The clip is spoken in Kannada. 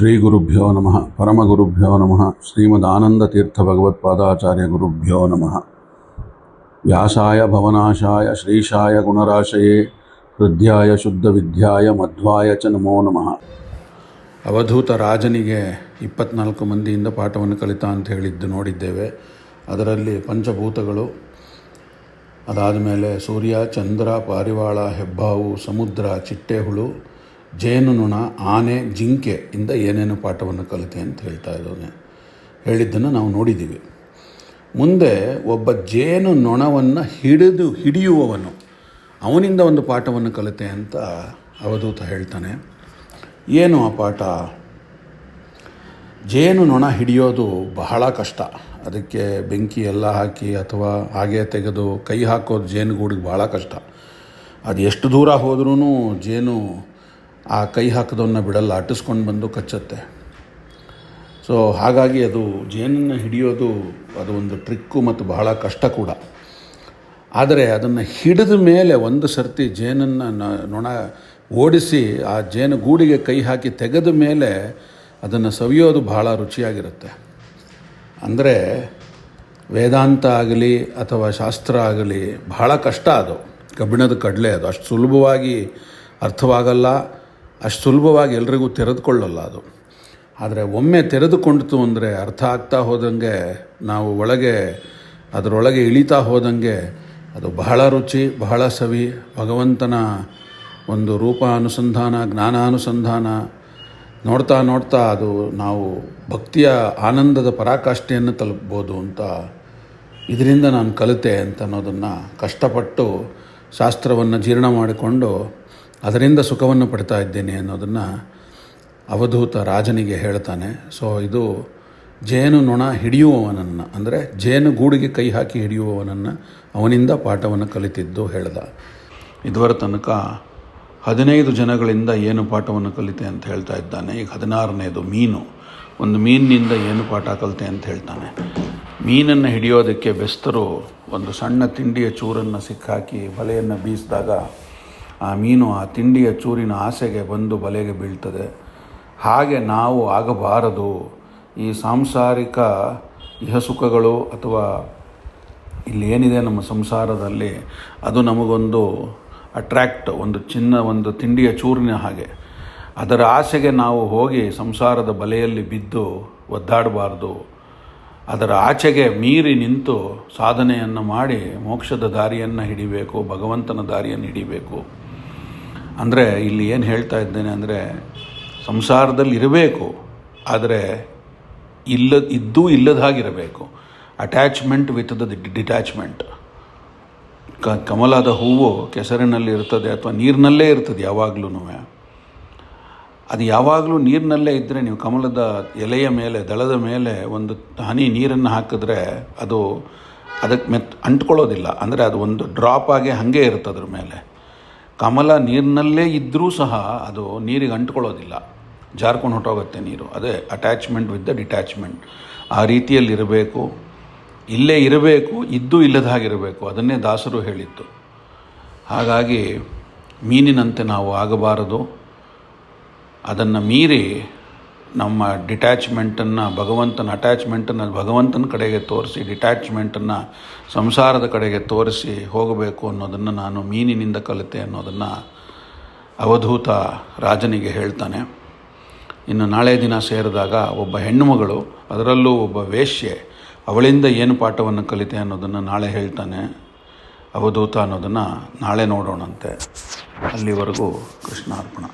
ಶ್ರೀ ಗುರುಭ್ಯೋ ನಮಃ, ಪರಮಗುರುಭ್ಯೋ ನಮಃ ಶ್ರೀಮದಾನಂದತೀರ್ಥ ಭಗವತ್ಪಾದಾಚಾರ್ಯ ಗುರುಭ್ಯೋ ನಮಃ. ವ್ಯಾಸಾಯ ಭವನಾಶಾಯ, ಶ್ರೀಶಾಯ ಗುಣರಾಶಯೇ, ಹೃದಯಾಯ ಶುದ್ಧ ವಿದ್ಯಾಯ ಮಧ್ವಾಯ ಚ ನಮೋ ನಮಃ. ಅವಧೂತ ರಾಜನಿಗೆ ಇಪ್ಪತ್ನಾಲ್ಕು ಮಂದಿಯಿಂದ ಪಾಠವನ್ನು ಕಲಿತ ಅಂತ ಹೇಳಿದ್ದು ನೋಡಿದ್ದೇವೆ. ಅದರಲ್ಲಿ ಪಂಚಭೂತಗಳು ಅದಾದ ಮೇಲೆ ಸೂರ್ಯ, ಚಂದ್ರ, ಪಾರಿವಾಳ, ಹೆಬ್ಬಾವು, ಸಮುದ್ರ, ಚಿಟ್ಟೆಹುಳು ಜೇನುನೊಣ ಆನೆ, ಜಿಂಕೆ ಇಂದ ಏನೇನು ಪಾಠವನ್ನು ಕಲಿತೆ ಅಂತ ಹೇಳ್ತಾ ಇದ್ದಾನೆ. ಹೇಳಿದ್ದನ್ನು ನಾವು ನೋಡಿದ್ದೀವಿ. ಮುಂದೆ ಒಬ್ಬ ಜೇನು ನೊಣವನ್ನು ಹಿಡಿದು ಹಿಡಿಯುವವನು, ಅವನಿಂದ ಒಂದು ಪಾಠವನ್ನು ಕಲಿತೆ ಅಂತ ಅವಧೂತ ಹೇಳ್ತಾನೆ. ಏನು ಆ ಪಾಠ? ಜೇನು ನೊಣ ಹಿಡಿಯೋದು ಬಹಳ ಕಷ್ಟ. ಅದಕ್ಕೆ ಬೆಂಕಿ ಎಲ್ಲ ಹಾಕಿ ಅಥವಾ ಹಾಗೆ ತೆಗೆದು ಕೈ ಹಾಕೋದು ಜೇನುಗೂಡಿಗೆ ಭಾಳ ಕಷ್ಟ. ಅದು ಎಷ್ಟು ದೂರ ಹೋದ್ರೂ ಜೇನು ಆ ಕೈ ಹಾಕಿದವನ್ನ ಬಿಡಲ್ಲ, ಅಟ್ಟಿಸ್ಕೊಂಡು ಬಂದು ಕಚ್ಚತ್ತೆ. ಸೊ ಹಾಗಾಗಿ ಅದು ಜೇನನ್ನು ಹಿಡಿಯೋದು ಅದು ಒಂದು ಟ್ರಿಕ್ಕು ಮತ್ತು ಬಹಳ ಕಷ್ಟ ಕೂಡ. ಆದರೆ ಅದನ್ನು ಹಿಡಿದ ಮೇಲೆ ಒಂದು ಸರ್ತಿ ಜೇನನ್ನು ನೊಣ ಓಡಿಸಿ ಆ ಜೇನು ಗೂಡಿಗೆ ಕೈ ಹಾಕಿ ತೆಗೆದ ಮೇಲೆ ಅದನ್ನು ಸವಿಯೋದು ಬಹಳ ರುಚಿಯಾಗಿರುತ್ತೆ. ಅಂದರೆ ವೇದಾಂತ ಆಗಲಿ ಅಥವಾ ಶಾಸ್ತ್ರ ಆಗಲಿ ಬಹಳ ಕಷ್ಟ ಅದು. ಕಬ್ಬಿಣದ ಕಡಲೆ ಅದು ಅಷ್ಟು ಸುಲಭವಾಗಿ ಅರ್ಥವಾಗಲ್ಲ. ಅಷ್ಟು ಸುಲಭವಾಗಿ ಎಲ್ರಿಗೂ ತೆರೆದುಕೊಳ್ಳಲ್ಲ ಅದು. ಆದರೆ ಒಮ್ಮೆ ತೆರೆದುಕೊಂಡಿತು ಅಂದರೆ ಅರ್ಥ ಆಗ್ತಾ ಹೋದಂಗೆ ನಾವು ಒಳಗೆ, ಅದರೊಳಗೆ ಇಳಿತಾ ಹೋದಂಗೆ ಅದು ಬಹಳ ರುಚಿ, ಬಹಳ ಸವಿ, ಭಗವಂತನ ಒಂದು ರೂಪ ಅನುಸಂಧಾನ ಜ್ಞಾನಾನುಸಂಧಾನ ನೋಡ್ತಾ ನೋಡ್ತಾ ಅದು ನಾವು ಭಕ್ತಿಯ ಆನಂದದ ಪರಾಕಾಷ್ಠೆಯನ್ನು ತಲುಪ್ಬೋದು ಅಂತ ಇದರಿಂದ ನಾನು ಕಲಿತೆ ಅಂತ ಅನ್ನೋದನ್ನು ಕಷ್ಟಪಟ್ಟು ಶಾಸ್ತ್ರವನ್ನು ಜೀರ್ಣ ಮಾಡಿಕೊಂಡು ಅದರಿಂದ ಸುಖವನ್ನು ಪಡ್ತಾ ಇದ್ದೇನೆ ಅನ್ನೋದನ್ನು ಅವಧೂತ ರಾಜನಿಗೆ ಹೇಳ್ತಾನೆ. ಸೊ ಇದು ಜೇನು ನೊಣ ಹಿಡಿಯುವವನನ್ನು, ಅಂದರೆ ಜೇನು ಗೂಡಿಗೆ ಕೈ ಹಾಕಿ ಹಿಡಿಯುವವನನ್ನು ಅವನಿಂದ ಪಾಠವನ್ನು ಕಲಿತಿದ್ದು ಹೇಳ್ದ. ಇದುವರ ತನಕ ಹದಿನೈದು ಜನಗಳಿಂದ ಏನು ಪಾಠವನ್ನು ಕಲಿತೆ ಅಂತ ಹೇಳ್ತಾ ಇದ್ದಾನೆ. ಈಗ ಹದಿನಾರನೇದು ಮೀನು. ಒಂದು ಮೀನಿನಿಂದ ಏನು ಪಾಠ ಕಲಿತೆ ಅಂತ ಹೇಳ್ತಾನೆ. ಮೀನನ್ನು ಹಿಡಿಯೋದಕ್ಕೆ ಬೆಸ್ತರು ಒಂದು ಸಣ್ಣ ತಿಂಡಿಯ ಚೂರನ್ನು ಸಿಕ್ಕಾಕಿ ಬಲೆಯನ್ನು ಬೀಸಿದಾಗ ಆ ಮೀನು ಆ ತಿಂಡಿಯ ಚೂರಿನ ಆಸೆಗೆ ಬಂದು ಬಲೆಗೆ ಬೀಳ್ತದೆ. ಹಾಗೆ ನಾವು ಆಗಬಾರದು. ಈ ಸಾಂಸಾರಿಕ ಇಹಸುಖಗಳು ಅಥವಾ ಇಲ್ಲಿ ಏನಿದೆ ನಮ್ಮ ಸಂಸಾರದಲ್ಲಿ, ಅದು ನಮಗೊಂದು ಅಟ್ರ್ಯಾಕ್ಟ್ ಒಂದು ಚಿನ್ನ, ಒಂದು ತಿಂಡಿಯ ಚೂರಿನ ಹಾಗೆ. ಅದರ ಆಸೆಗೆ ನಾವು ಹೋಗಿ ಸಂಸಾರದ ಬಲೆಯಲ್ಲಿ ಬಿದ್ದು ಒದ್ದಾಡಬಾರ್ದು. ಅದರ ಆಚೆಗೆ ಮೀರಿ ನಿಂತು ಸಾಧನೆಯನ್ನು ಮಾಡಿ ಮೋಕ್ಷದ ದಾರಿಯನ್ನು ಹಿಡಿಬೇಕು, ಭಗವಂತನ ದಾರಿಯನ್ನು ಹಿಡಿಬೇಕು. ಅಂದರೆ ಇಲ್ಲಿ ಏನು ಹೇಳ್ತಾ ಇದ್ದೇನೆ ಅಂದರೆ ಸಂಸಾರದಲ್ಲಿ ಇರಬೇಕು, ಆದರೆ ಇಲ್ಲ, ಇದ್ದೂ ಇಲ್ಲದ ಹಾಗಿರಬೇಕು ಅಟ್ಯಾಚ್ಮೆಂಟ್ ವಿತ್ ದ ಡಿಟ್ಯಾಚ್ಮೆಂಟ್ ಕ, ಕಮಲದ ಹೂವು ಕೆಸರಿನಲ್ಲಿ ಇರ್ತದೆ ಅಥವಾ ನೀರಿನಲ್ಲೇ ಇರ್ತದೆ ಯಾವಾಗಲೂ ಅದು ಯಾವಾಗಲೂ ನೀರಿನಲ್ಲೇ ಇದ್ದರೆ ನೀವು ಕಮಲದ ಎಲೆಯ ಮೇಲೆ, ದಳದ ಮೇಲೆ ಒಂದು ಹನಿ ನೀರನ್ನು ಹಾಕಿದ್ರೆ ಅದು ಅದಕ್ಕೆ ಮೆತ್ ಅಂಟ್ಕೊಳ್ಳೋದಿಲ್ಲ. ಅಂದರೆ ಅದು ಒಂದು ಡ್ರಾಪ್ ಆಗಿ ಹಾಗೆ ಇರುತ್ತೆ ಅದ್ರ ಮೇಲೆ. ಕಮಲ ನೀರಿನಲ್ಲೇ ಇದ್ದರೂ ಸಹ ಅದು ನೀರಿಗೆ ಅಂಟ್ಕೊಳ್ಳೋದಿಲ್ಲ. ಜಾರ್ಕೊಂಡು ಹೊಟ್ಟೋಗುತ್ತೆ ನೀರು. ಅದೇ ಅಟ್ಯಾಚ್ಮೆಂಟ್ ವಿತ್ ದ ಡಿಟ್ಯಾಚ್ಮೆಂಟ್ ಆ ರೀತಿಯಲ್ಲಿ ಇರಬೇಕು ಇಲ್ಲೇ ಇರಬೇಕು, ಇದ್ದು ಇಲ್ಲದ ಹಾಗಿರಬೇಕು ಅದನ್ನೇ ದಾಸರು ಹೇಳಿತ್ತು ಹಾಗಾಗಿ ಮೀನಿನಂತೆ ನಾವು ಆಗಬಾರದು. ಅದನ್ನು ಮೀರಿ ನಮ್ಮ ಡಿಟ್ಯಾಚ್ಮೆಂಟನ್ನು, ಭಗವಂತನ ಅಟ್ಯಾಚ್ಮೆಂಟನ್ನು ಭಗವಂತನ ಕಡೆಗೆ ತೋರಿಸಿ, ಡಿಟ್ಯಾಚ್ಮೆಂಟನ್ನು ಸಂಸಾರದ ಕಡೆಗೆ ತೋರಿಸಿ ಹೋಗಬೇಕು ಅನ್ನೋದನ್ನು ನಾನು ಮೀನಿನಿಂದ ಕಲಿತೆ ಅನ್ನೋದನ್ನು ಅವಧೂತ ರಾಜನಿಗೆ ಹೇಳ್ತಾನೆ. ಇನ್ನು ನಾಳೆ ದಿನ ಸೇರಿದಾಗ ಒಬ್ಬ ಹೆಣ್ಣುಮಗಳು, ಅದರಲ್ಲೂ ಒಬ್ಬ ವೇಶ್ಯೆ, ಅವಳಿಂದ ಏನು ಪಾಠವನ್ನು ಕಲಿತೆ ಅನ್ನೋದನ್ನು ನಾಳೆ ಹೇಳ್ತಾನೆ. ಅವಧೂತ ಅನ್ನೋದನ್ನು ನಾಳೆ ನೋಡೋಣಂತೆ. ಅಲ್ಲಿವರೆಗೂ ಕೃಷ್ಣಾರ್ಪಣ.